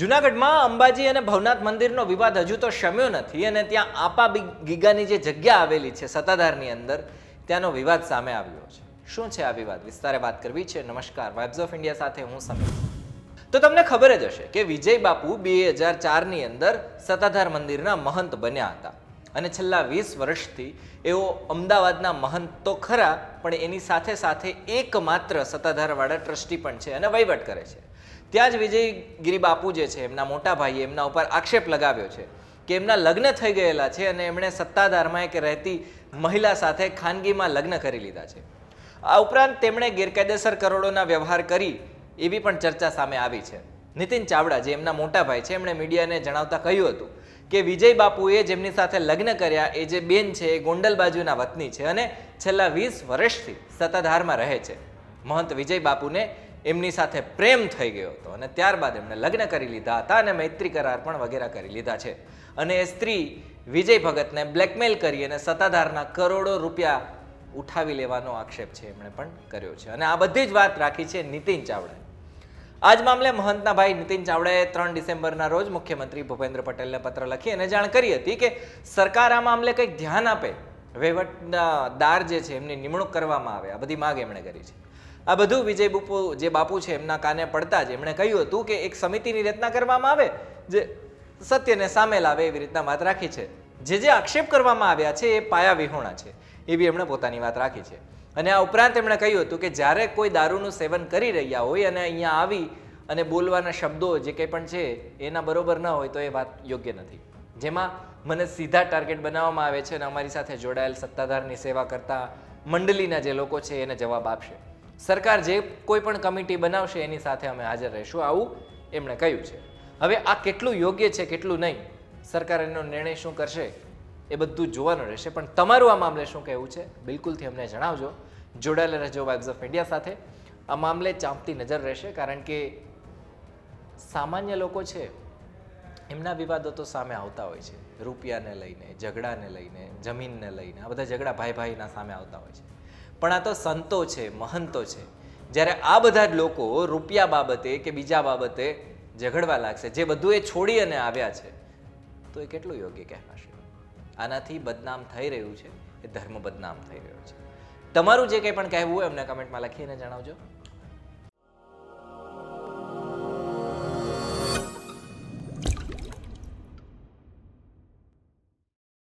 જુનાગઢમાં અંબાજી અને ભવનાથ મંદિરનો વિવાદ હજુ તો શમ્યો નથી અને ત્યાં આપા ગીગાની જે જગ્યા આવેલી છે સત્તાધારની અંદર, ત્યાંનો વિવાદ સામે આવ્યો છે. શું છે આ વિવાદ? વિસ્તારે વાત કરવી છે. નમસ્કાર. વાઇબ્સ ઓફ ઇન્ડિયા સાથે હું સમીર. તો તમને ખબર જ હશે કે વિજય બાપુ બે હજાર ચારની અંદર સત્તાધાર મંદિરના મહંત બન્યા હતા. અને છેલ્લા વીસ વર્ષથી એઓ અમદાવાદના મહંત તો ખરા, પણ એની સાથે સાથે એકમાત્ર સત્તાધારવાળા ટ્રસ્ટી પણ છે અને વહીવટ કરે છે. ત્યાં જ વિજયગીરી બાપુ જે છે, એમના મોટા ભાઈએ એમના ઉપર આક્ષેપ લગાવ્યો છે કે એમના લગ્ન થઈ ગયેલા છે અને એમણે સત્તાધારમાં એક રહેતી મહિલા સાથે ખાનગીમાં લગ્ન કરી લીધા છે. આ ઉપરાંત તેમણે ગેરકાયદેસર કરોડોના વ્યવહાર કરી એવી પણ ચર્ચા સામે આવી છે. નીતિન ચાવડા, જે એમના મોટા ભાઈ છે, એમણે મીડિયાને જણાવતા કહ્યું હતું કે વિજય બાપુએ જેમની સાથે લગ્ન કર્યા, એ જે બેન છે એ ગોંડલ બાજુના વતની છે અને છેલ્લા વીસ વર્ષથી સત્તાધારમાં રહે છે. મહંત વિજય બાપુને એમની સાથે પ્રેમ થઈ ગયો હતો અને ત્યારબાદ એમણે લગ્ન કરી લીધા હતા અને મૈત્રી કરાર પણ વગેરે કરી લીધા છે. અને એ સ્ત્રી વિજય ભગતને બ્લેકમેલ કરી અને સત્તાધારના કરોડો રૂપિયા ઉઠાવી લેવાનો આક્ષેપ છે એમણે પણ કર્યો છે. અને આ બધી જ વાત રાખી છે નીતિન ચાવડાએ. આ જ મામલે મહંતના ભાઈ નીતિન ચાવડાએ ત્રણ ડિસેમ્બરના રોજ મુખ્યમંત્રી ભૂપેન્દ્ર પટેલને પત્ર લખી અને જાણ કરી હતી કે સરકાર આ મામલે કંઈક ધ્યાન આપે. વહીવટદાર દાર જે છે એમની નિમણૂક કરવામાં આવે. આ બધી માગ એમણે કરી છે. આ બધું વિજય બાપુ જે બાપુ છે એમના કાને પડતા જ એમણે કહ્યું હતું કે એક સમિતિની રચના કરવામાં આવે જે સત્યને સામે લાવે એવી રીતના વાત રાખી છે. જે જે આક્ષેપ કરવામાં આવ્યા છે એ પાયા વિહોણા છે. એવી એમણે પોતાની વાત રાખી છે. અને આ ઉપરાંત એમણે કહ્યું હતું કે જ્યારે કોઈ દારૂનું સેવન કરી રહ્યા હોય અને અહીંયા આવી અને બોલવાના શબ્દો જે કંઈ પણ છે, એના બરોબર ન હોય તો એ વાત યોગ્ય નથી. જેમાં મને સીધા ટાર્ગેટ બનાવવામાં આવે છે અને અમારી સાથે જોડાયેલ સત્તાધારની સેવા કરતા મંડળીના જે લોકો છે, એને જવાબ આપશે. સરકાર જે કોઈ પણ કમિટી બનાવશે, એની સાથે અમે હાજર રહીશું, આવું એમણે કહ્યું છે. હવે આ કેટલું યોગ્ય છે, કેટલું નહીં, સરકાર એનો નિર્ણય શું કરશે? એ બધું જોવાનું રહેશે. પણ તમારું આ મામલે શું કહેવું છે? બિલકુલથી અમને જણાવજો. જોડાયેલા રહેજો વાઇબ્સ ઓફ ઇન્ડિયા સાથે. આ મામલે ચાંપતી નજર રહેશે કારણ કે સામાન્ય લોકો છે, એમના વિવાદો તો સામે આવતા હોય છે. રૂપિયાને લઈને, ઝઘડાને લઈને, જમીનને લઈને, આ બધા ઝઘડા ભાઈ ભાઈના સામે આવતા હોય છે. પણ આ તો સંતો છે, મહંતો છે. જ્યારે આ બધા જ લોકો રૂપિયા બાબતે કે બીજા બાબતે ઝઘડવા લાગશે. જે બધું એ છોડી અને આવ્યા છે, તો એ કેટલું યોગ્ય કહેવાશે? આનાથી બદનામ થઈ રહ્યું છે, એ ધર્મ બદનામ થઈ રહ્યો છે. તમારું જે કંઈ પણ કહેવું હોય એમને કમેન્ટમાં લખીને જણાવજો.